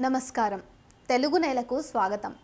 నమస్కారం. తెలుగు నేలకు స్వాగతం.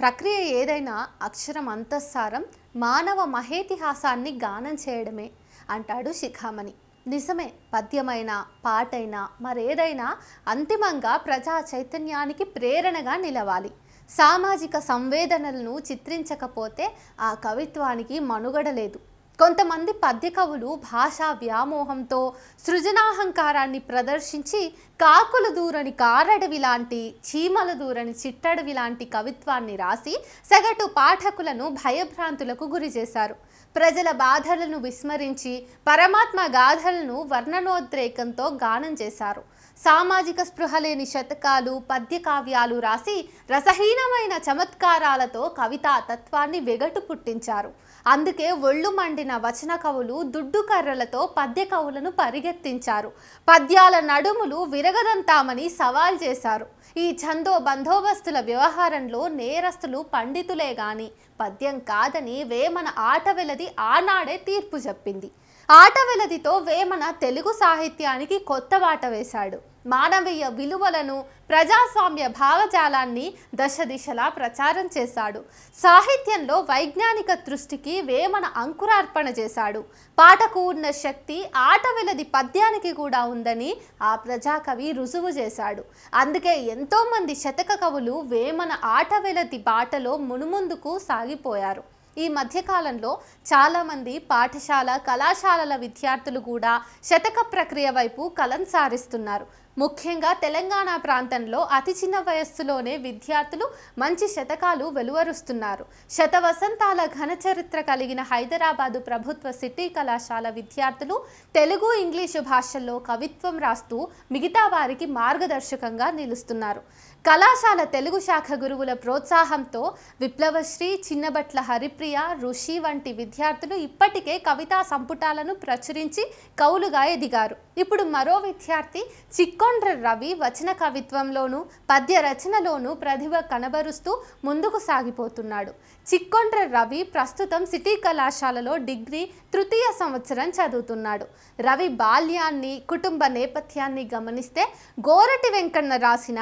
ప్రక్రియ ఏదైనా అక్షరం అంతఃసారం మానవ మహేతిహాసాన్ని గానం చేయడమే అంటాడు శిఖామణి. నిజమే పద్యమైన పాటైనా మరేదైనా అంతిమంగా ప్రజా చైతన్యానికి ప్రేరణగా నిలవాలి. సామాజిక సంవేదనలను చిత్రించకపోతే ఆ కవిత్వానికి మనుగడ లేదు. కొంతమంది పద్య కవులు భాషా వ్యామోహంతో సృజనాహంకారాన్ని ప్రదర్శించి కాకులు దూరని కారడవి లాంటి చీమల దూరని చిట్టడవి లాంటి కవిత్వాన్ని రాసి సగటు పాఠకులను భయభ్రాంతులకు గురి చేశారు ప్రజల బాధలను విస్మరించి పరమాత్మ గాథలను వర్ణనోద్రేకంతో గానం చేశారు. సామాజిక స్పృహ లేని శతకాలు పద్య కావ్యాలు రాసి రసహీనమైన చమత్కారాలతో కవితా తత్వాన్ని వెగటు పుట్టించారు. అందుకే ఒళ్ళు మండిన వచన కవులు దుడ్డు కర్రలతో పద్య కవులను పరిగెత్తించారు. పద్యాల నడుములు విరగదంతామని సవాల్ చేశారు. ఈ ఛందో బందోబస్తుల వ్యవహారంలో నేరస్తులు పండితులే గాని పద్యం కాదని వేమన ఆట వెలది ఆనాడే తీర్పు చెప్పింది. ఆటవెలదితో వేమన తెలుగు సాహిత్యానికి కొత్త బాట వేశాడు. మానవీయ విలువలను ప్రజాస్వామ్య భావజాలాన్ని దశ దిశలా ప్రచారం చేశాడు. సాహిత్యంలో వైజ్ఞానిక దృష్టికి వేమన అంకురార్పణ చేశాడు. పాటకు ఉన్న శక్తి ఆటవిలది పద్యానికి కూడా ఉందని ఆ ప్రజాకవి రుజువు చేశాడు. అందుకే ఎంతోమంది శతక కవులు వేమన ఆటవెలది బాటలో మునుముందుకు సాగిపోయారు. ఈ మధ్యకాలంలో చాలామంది పాఠశాల కళాశాలల విద్యార్థులు కూడా శతక ప్రక్రియ వైపు కలం సారిస్తున్నారు. ముఖ్యంగా తెలంగాణ ప్రాంతంలో అతి చిన్న వయస్సులోనే విద్యార్థులు మంచి శతకాలు వెలువరుస్తున్నారు. శతవసంతాల ఘన చరిత్ర కలిగిన హైదరాబాదు ప్రభుత్వ సిటీ కళాశాల విద్యార్థులు తెలుగు ఇంగ్లీషు భాషల్లో కవిత్వం రాస్తూ మిగతా వారికి మార్గదర్శకంగా నిలుస్తున్నారు. కళాశాల తెలుగు శాఖ గురువుల ప్రోత్సాహంతో విప్లవశ్రీ చిన్నబట్ల హరిప్రియ ఋషి వంటి విద్యార్థులు ఇప్పటికే కవితా సంపుటాలను ప్రచురించి కవులుగా ఎదిగారు ఇప్పుడు మరో విద్యార్థి చిక్కొండ్ర రవి వచన కవిత్వంలోనూ పద్య రచనలోనూ ప్రతిభ కనబరుస్తూ ముందుకు సాగిపోతున్నాడు. చిక్కొండ్ర రవి ప్రస్తుతం సిటీ కళాశాలలో డిగ్రీ తృతీయ సంవత్సరం చదువుతున్నాడు. రవి బాల్యాన్ని కుటుంబ నేపథ్యాన్ని గమనిస్తే గోరటి వెంకన్న రాసిన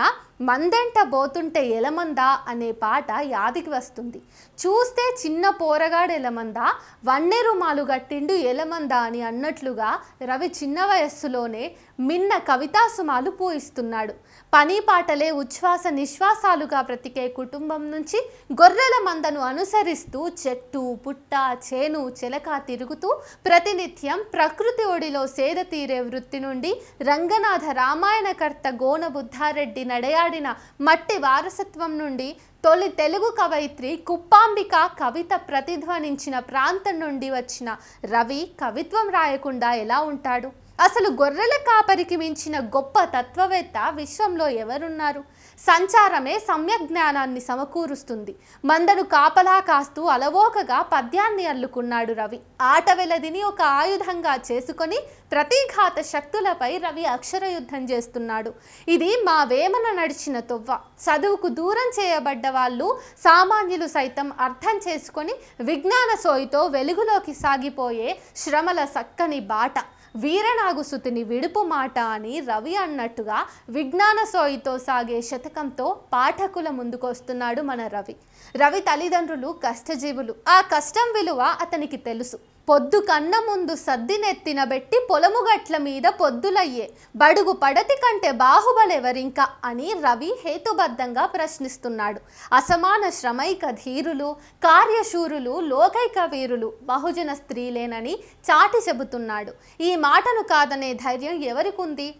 మందెంట బోతుంటే ఎలమందా అనే పాట యాదికి వస్తుంది. చూస్తే చిన్న పోరగాడు ఎలమందా వన్నెరుమాలు గట్టిండు ఎలమందా అని అన్నట్లుగా రవి చిన్న వయస్సులోనే మిన్న కవితాసుమాలు పూయిస్తున్నాడు. పని పాటలే ఉచ్ఛ్వాస నిశ్వాసాలుగా బ్రతికే కుటుంబం నుంచి గొర్రెల మందను అనుసరిస్తూ చెట్టు పుట్ట చేను చిలక తిరుగుతూ ప్రతినిత్యం ప్రకృతి ఒడిలో సేద తీరే వృత్తి నుండి రంగనాథ రామాయణకర్త గోన బుద్ధారెడ్డి నడయాడిన మట్టి వారసత్వం నుండి తొలి తెలుగు కవయిత్రి కుప్పాంబిక కవిత ప్రతిధ్వనించిన ప్రాంతం నుండి వచ్చిన రవి కవిత్వం రాయకుండా ఎలా ఉంటాడు? అసలు గొర్రెల కాపరికి మించిన గొప్ప తత్వవేత్త విశ్వంలో ఎవరున్నారు? సంచారమే సమ్యక్ జ్ఞానాన్ని సమకూరుస్తుంది. మందను కాపలా కాస్తూ అలవోకగా పద్యాన్ని అల్లుకున్నాడు రవి. ఆట వెలదిని ఒక ఆయుధంగా చేసుకొని ప్రతీఘాత శక్తులపై రవి అక్షర యుద్ధం చేస్తున్నాడు. ఇది మా వేమన నడిచిన తొవ్వ. చదువుకు దూరం చేయబడ్డ వాళ్ళు సామాన్యులు సైతం అర్థం చేసుకొని విజ్ఞాన సోయితో వెలుగులోకి సాగిపోయే శ్రమల సక్కని బాట. వీరనాగుసుతిని విడుపు మాట అని రవి అన్నట్టుగా విజ్ఞాన సోయితో సాగే శతకంతో పాఠకుల ముందుకు వస్తున్నాడు మన రవి. రవి తల్లిదండ్రులు కష్టజీవులు. ఆ కష్టం విలువ అతనికి తెలుసు. పొద్దు కన్న ముందు సద్దినెత్తినబెట్టి పొలము గట్ల మీద పొద్దులయ్యే. బడుగు పడతి కంటే బాహుబలెవరింకా అని రవి హేతుబద్ధంగా ప్రశ్నిస్తున్నాడు. అసమాన శ్రమైక ధీరులు కార్యశూరులు లోకైక వీరులు బహుజన స్త్రీలేనని చాటి చెబుతున్నాడు. ఈ మాటను కాదనే ధైర్యం ఎవరికుంది?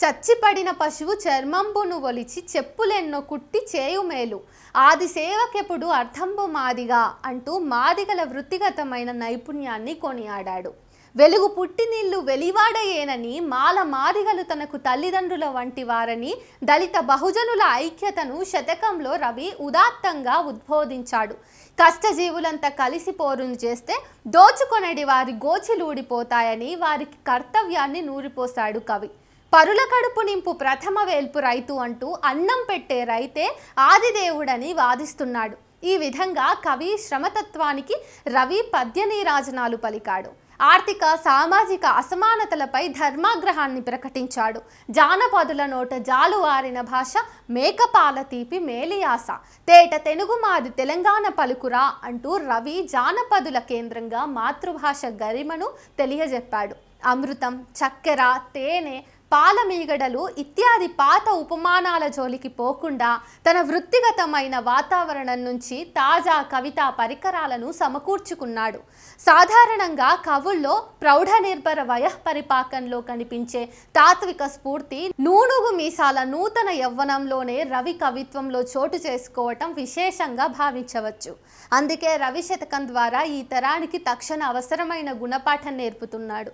చచ్చిపడిన పశువు చర్మంబును ఒలిచి చెప్పులెన్నో కుట్టి చేయుమేలు ఆది సేవకెప్పుడు అర్థంబు మాదిగా అంటూ మాదిగల వృత్తిగతమైన నైపుణ్యాన్ని కొనియాడాడు. వెలుగు పుట్టినిల్లు వెలివాడయేనని మాల మాదిగలు తనకు తల్లిదండ్రుల వంటి వారని దళిత బహుజనుల ఐక్యతను శతకంలో రవి ఉదాత్తంగా ఉద్బోధించాడు. కష్టజీవులంతా కలిసి పోరును చేస్తే దోచుకొనడి వారి గోచిలూడిపోతాయని వారికి కర్తవ్యాన్ని నూరిపోశాడు కవి. పరుల కడుపు నింపు ప్రథమ వేల్పు రైతు అంటూ అన్నం పెట్టే రైతే ఆదిదేవుడని వాదిస్తున్నాడు. ఈ విధంగా కవి శ్రమతత్వానికి రవి పద్యనీరాజనాలు పలికాడు. ఆర్థిక సామాజిక అసమానతలపై ధర్మాగ్రహాన్ని ప్రకటించాడు. జానపదుల నోట జాలువారిన భాష మేకపాల తీపి మేలియాస. తేట తెలుగు మాది తెలంగాణ పలుకురా అంటూ రవి జానపదుల కేంద్రంగా మాతృభాష గరిమను తెలియజెప్పాడు. అమృతం చక్కెర తేనె పాలమీగడలు ఇత్యాది పాత ఉపమానాల జోలికి పోకుండా తన వృత్తిగతమైన వాతావరణం నుంచి తాజా కవితా పరికరాలను సమకూర్చుకున్నాడు. సాధారణంగా కవుల్లో ప్రౌఢ నిర్భర వయః పరిపాకంలో కనిపించే తాత్విక స్ఫూర్తి నూనుగు మీసాల నూతన యవ్వనంలోనే రవి కవిత్వంలో చోటు చేసుకోవటం విశేషంగా భావించవచ్చు. అందుకే రవి శతకం ద్వారా ఈ తరానికి తక్షణ అవసరమైన గుణపాఠం నేర్పుతున్నాడు.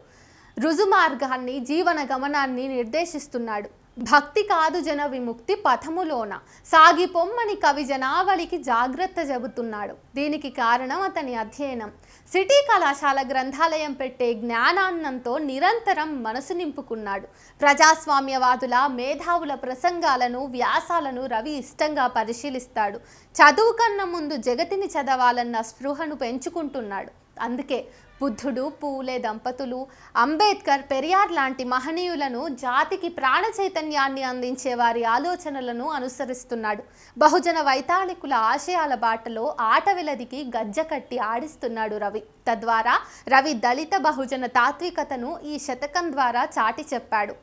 రుజుమార్గాన్ని జీవన గమనాన్ని నిర్దేశిస్తున్నాడు. భక్తి కాదు జన విముక్తి పథములోన. సాగి పొమ్మని కవి జనావళికి జాగ్రత్త చెబుతున్నాడు. దీనికి కారణం అతని అధ్యయనం. సిటీ కళాశాల గ్రంథాలయం పెట్టే జ్ఞానాన్నంతో నిరంతరం మనసు నింపుకున్నాడు. ప్రజాస్వామ్యవాదుల మేధావుల ప్రసంగాలను వ్యాసాలను రవి ఇష్టంగా పరిశీలిస్తాడు. చదువు కన్నా ముందు జగతిని చదవాలన్న స్పృహను పెంచుకుంటున్నాడు. అందుకే బుద్ధుడు పూలే దంపతులు అంబేద్కర్ పెరియార్ లాంటి మహనీయులను జాతికి ప్రాణ చైతన్యాన్ని అందించే వారి ఆలోచనలను అనుసరిస్తున్నాడు. బహుజన వైతాళికుల ఆశయాల బాటలో ఆటవిలదికి గజ్జ కట్టి ఆడిస్తున్నాడు రవి. తద్వారా రవి దళిత బహుజన తాత్వికతను ఈ శతకం ద్వారా చాటి చెప్పాడు.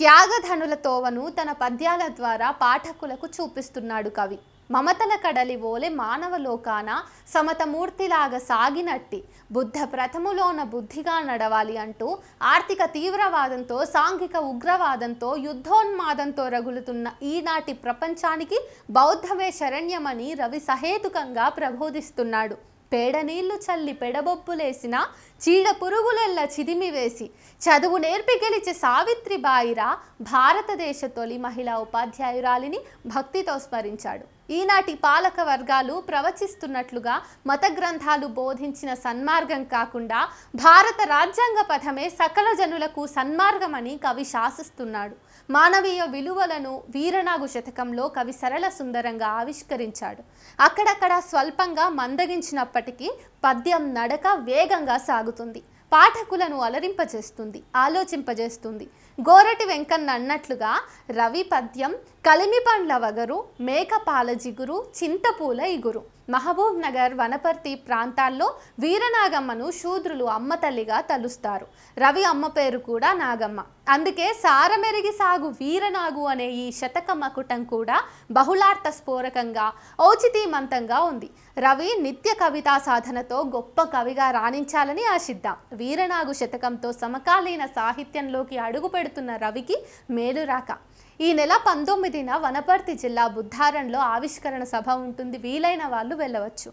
త్యాగధనుల తోవను తన పద్యాల ద్వారా పాఠకులకు చూపిస్తున్నాడు కవి. మమతల కడలి ఓలె మానవ లోకాన సమతమూర్తిలాగా సాగినట్టి. బుద్ధ ప్రథములోన బుద్ధిగా నడవాలి అంటూ ఆర్థిక తీవ్రవాదంతో సాంఘిక ఉగ్రవాదంతో యుద్ధోన్మాదంతో రగులుతున్న ఈనాటి ప్రపంచానికి బౌద్ధమే శరణ్యమని రవి సహేతుకంగా ప్రబోధిస్తున్నాడు. పేడ నీళ్ళు చల్లి పెడబొప్పులేసిన చీడ పురుగులెల్ల చిదిమి వేసి చదువు నేర్పి గెలిచే సావిత్రిబాయిరా భారతదేశ తొలి మహిళా ఉపాధ్యాయురాలిని భక్తితో స్మరించాడు. ఈనాటి పాలక వర్గాలు ప్రవచిస్తున్నట్లుగా మత గ్రంథాలు బోధించిన సన్మార్గం కాకుండా భారత రాజ్యాంగ పథమే సకల జనులకు సన్మార్గమని కవి శాసిస్తున్నాడు. మానవీయ విలువలను వీరనాగు శతకంలో కవి సరళ సుందరంగా ఆవిష్కరించాడు. అక్కడక్కడ స్వల్పంగా మందగించినప్పటికీ పద్యం నడక వేగంగా సాగుతుంది. పాఠకులను అలరింపజేస్తుంది ఆలోచింపజేస్తుంది. గోరటి వెంకన్న అన్నట్లుగా రవి పద్యం కలిమి పండ్ల వగరు మేకపాల జిగురు చింతపూల ఇగురు. మహబూబ్ నగర్ వనపర్తి ప్రాంతాల్లో వీరనాగమ్మను శూద్రులు అమ్మ తల్లిగా తలుస్తారు. రవి అమ్మ పేరు కూడా నాగమ్మ. అందుకే సారమెరిగి సాగు వీరనాగు అనే ఈ శతకమకుటం కూడా బహుళార్థ స్ఫోరకంగా ఔచితీమంతంగా ఉంది. రవి నిత్య కవితా సాధనతో గొప్ప కవిగా రాణించాలని ఆశిద్దాం. వీరనాగు శతకంతో సమకాలీన సాహిత్యంలోకి అడుగు పెడుతున్న రవికి మేలు రాక ఈ నెల పంతొమ్మిదిన వనపర్తి జిల్లా బుద్ధారంలో ఆవిష్కరణ సభ ఉంటుంది. వీలైన వాళ్ళు వెళ్ళవచ్చు.